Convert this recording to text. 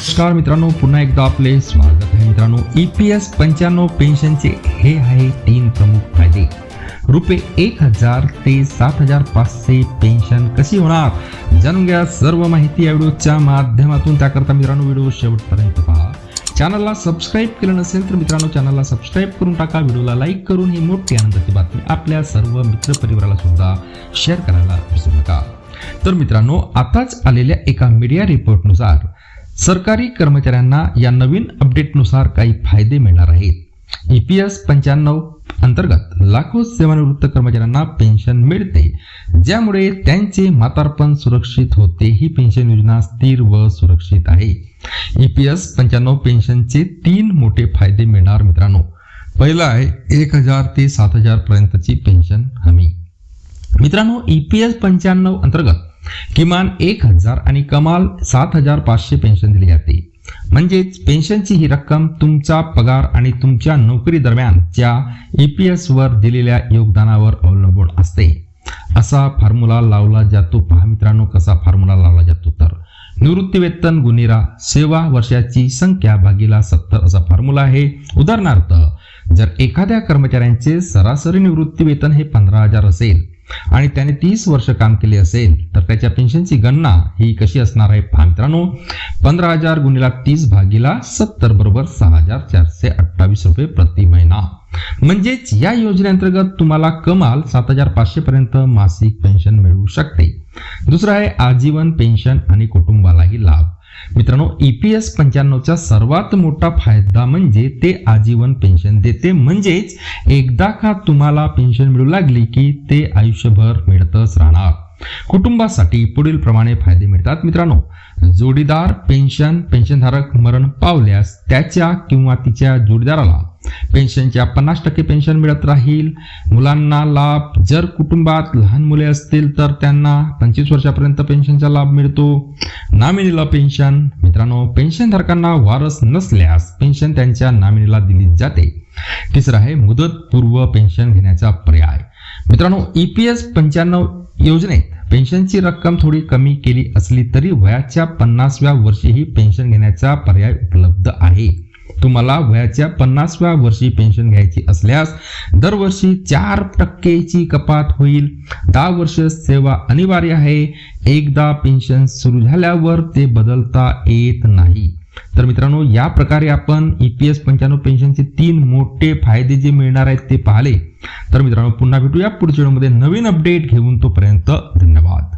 नमस्कार मित्रांनो पुन्हा एकदा आपले स्वागत आहे मित्रांनो. ई पी एस पंच्याण्णव पेन्शनचे हे आहे तीन प्रमुख फायदे. रुपये एक हजार ते सात हजार पाचशे पेन्शन कशी होणार? जाणून घ्या सर्व माहिती या व्हिडिओच्या माध्यमातून. त्याकरता मित्रांनो व्हिडिओ शेवटपर्यंत पहा. चॅनलला सबस्क्राईब केलं नसेल तर मित्रांनो चॅनलला सबस्क्राईब करून टाका. व्हिडिओला लाईक करून ही मोठी आनंदाची बातमी आपल्या सर्व मित्रपरिवाराला सुद्धा शेअर करायला विसरू नका. तर मित्रांनो आताच आलेल्या एका मीडिया रिपोर्टनुसार सरकारी कर्मचाऱ्यांना या नवीन अपडेटनुसार काही फायदे मिळणार आहेत. ई पी एस पंच्याण्णव अंतर्गत लाखो सेवानिवृत्त कर्मचाऱ्यांना पेन्शन मिळते. ज्यामुळे त्यांचे म्हातारपण सुरक्षित होते ही पेन्शन योजना स्थिर व सुरक्षित आहे. ई पी एस पंच्याण्णव पेन्शनचे तीन मोठे फायदे मिळणार मित्रांनो. पहिला आहे एक हजार ते सात हजार पर्यंतची पेन्शन हमी. मित्रांनो ई पी एस पंच्याण्णव अंतर्गत किमान एक हजार आणि कमाल सात हजार पाचशे पेन्शन दिली जाते. म्हणजेच पेन्शनची ही रक्कम तुमचा पगार आणि तुमच्या नोकरी दरम्यानच्या ई पी एसवर दिलेल्या योगदानावर अवलंबून असते. असा फॉर्म्युला लावला जातो. पहा मित्रांनो कसा फॉर्म्युला लावला जातो. तर निवृत्ती वेतन गुन्हेरा सेवा वर्षाची संख्या भागीला सत्तर असा फॉर्म्युला आहे. उदाहरणार्थ जर एखाद्या कर्मचाऱ्यांचे सरासरी निवृत्ती वेतन हे पंधरा हजार असेल आणि त्याने तीस वर्ष काम केले असेल तर त्याच्या पेन्शनची गणना ही कशी असणार आहे? पहा मित्रांनो पंधरा हजार गुणिला तीस भागीला सत्तर बरोबर सहा हजार चारशे अठ्ठावीस रुपये प्रति महिना. म्हणजेच या योजनेअंतर्गत तुम्हाला कमाल सात हजार पाचशे पर्यंत मासिक पेन्शन मिळू शकते. दुसरं आहे आजीवन पेन्शन आणि कुटुंबालाही लाभ. मित्रांनो ई पी एस पंच्याण्णवचा सर्वात मोठा फायदा म्हणजे ते आजीवन पेन्शन देते. म्हणजेच एकदा का तुम्हाला पेन्शन मिळू लागली की ते आयुष्यभर मिळतच राहणार? कुटुंबासाठी पुढील प्रमाणे फायदे मिळतात. मित्रांनो जोडीदार पेन्शन पेन्शनधारक मरण पावल्यास त्याच्या किंवा तिच्या जोडीदाराला पेन्शनच्या पन्नास टक्के पेन्शन मिळत राहील. मुलांना लाभ जर कुटुंबात लहान मुले असतील तर त्यांना पंचवीस वर्षापर्यंत पेन्शनचा लाभ मिळतो. नामिनीला पेन्शन. मित्रांनो पेन्शनधारकांना वारस नसल्यास पेन्शन त्यांच्या नामिनीला दिली जाते. तिसरं आहे मुदतपूर्व पेन्शन घेण्याचा पर्याय. मित्रांनो ई पी एस पंच्याण्णव योजनेत पेन्शनची रक्कम थोडी कमी केली असली तरी वयाच्या पन्नासव्या वर्षीही पेन्शन घेण्याचा पर्याय उपलब्ध आहे. तुम्हाला वयाच्या पन्नासव्या वर्षी पेन्शन घ्यायची असल्यास दरवर्षी चार टक्केची कपात होईल. दहा वर्ष सेवा अनिवार्य आहे. एकदा पेन्शन सुरू झाल्यावर ते बदलता येत नाही. तर मित्रांनो या प्रकारे आपण ई पी एस पंच्याण्णव पेन्शनचे तीन मोठे फायदे जे मिळणार आहेत ते पाहिले. तर मित्रांनो पुन्हा भेटूया पुढच्या व्हिडिओमध्ये. नवीन अपडेट घेऊन तोपर्यंत धन्यवाद.